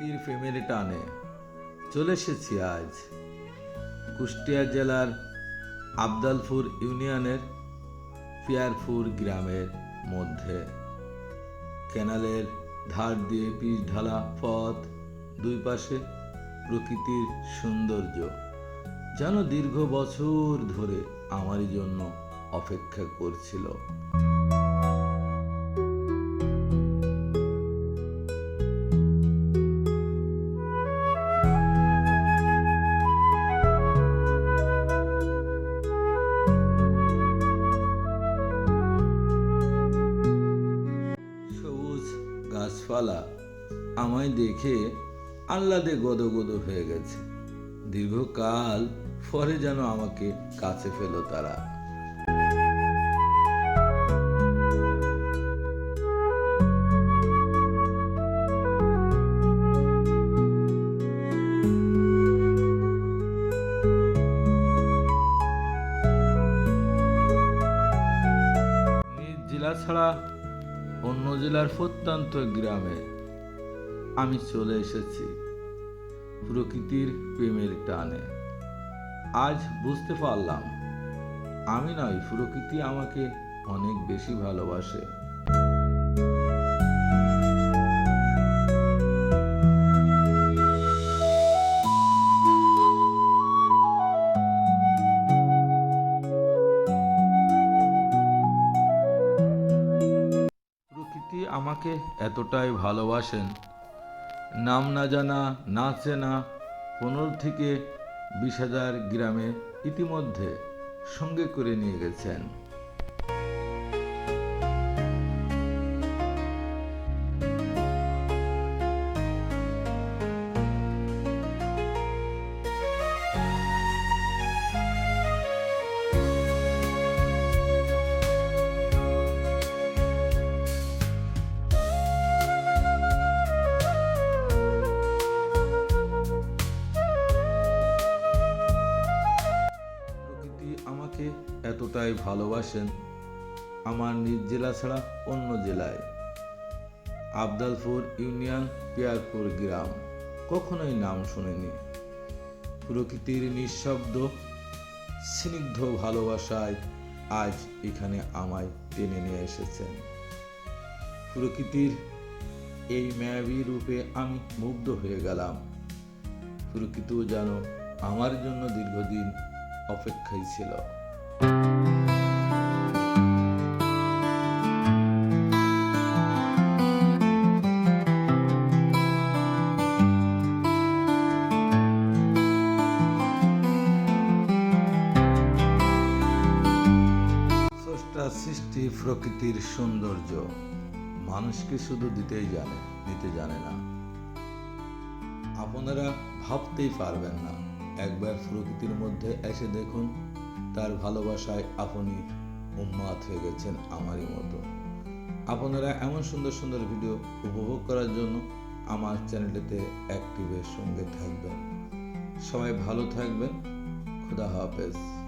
প্রেমের টানে চলে এসেছি আজ। কুষ্টিয়া জেলার আবদালপুর ইউনিয়নের পিয়ারপুর গ্রামের মধ্যে। ক্যানালের ধার দিয়ে পিচ ঢালা পথ দুই পাশে প্রকৃতির সৌন্দর্য। যেন দীর্ঘ বছর ধরে আমারই জন্য অপেক্ষা করছিল। গাছপালা আমায় দেখে আহ্লাদে গদগদ হয়ে গেছে। দীর্ঘকাল পরে যেন আমাকে কাছে পেল তারা। জেলা ছাড়া অন্য জেলার প্রত্যন্ত গ্রামে আমি চলে এসেছি প্রকৃতির প্রেমের টানে। আজ বুঝতে পারলাম, আমি নয়, প্রকৃতি আমাকে অনেক বেশি ভালোবাসে। আমাকে এতটাই ভালোবাসেন। নাম না জানা, না চেনা, পনেরো থেকে বিশ হাজার গ্রামে ইতিমধ্যে সঙ্গে করে নিয়ে গেছেন। আমাকে এতটাই ভালোবাসেন, আমার নিজ জেলা ছাড়া অন্য জেলায়। আবদালপুর ইউনিয়ন পিয়ারপুর গ্রাম, কখনোই নাম শুনিনি। প্রকৃতির নিঃশব্দ, স্নিগ্ধ ভালোবাসায় আজ এখানে আমায় টেনে নিয়ে এসেছেন। প্রকৃতির এই মায়াবী রূপে আমি মুগ্ধ হয়ে গেলাম। প্রকৃতিও যেন আমার জন্য দীর্ঘদিন অপেক্ষায় ছিল। সৃষ্টি প্রকৃতির সৌন্দর্য। মানুষকে শুধু দিতেই জানে দিতে জানে না। আপনারা ভাবতেই পারবেন না। একবার প্রকৃতির মধ্যে এসে দেখুন তার ভালোবাসায় আপনি উম্মাদ হয়ে গেছেন আমারই মতো। আপনারা এমন সুন্দর সুন্দর ভিডিও উপভোগ করার জন্য আমার চ্যানেলটিতে অ্যাক্টিভের সঙ্গে থাকবেন। সবাই ভালো থাকবেন। খুদা হাফেজ।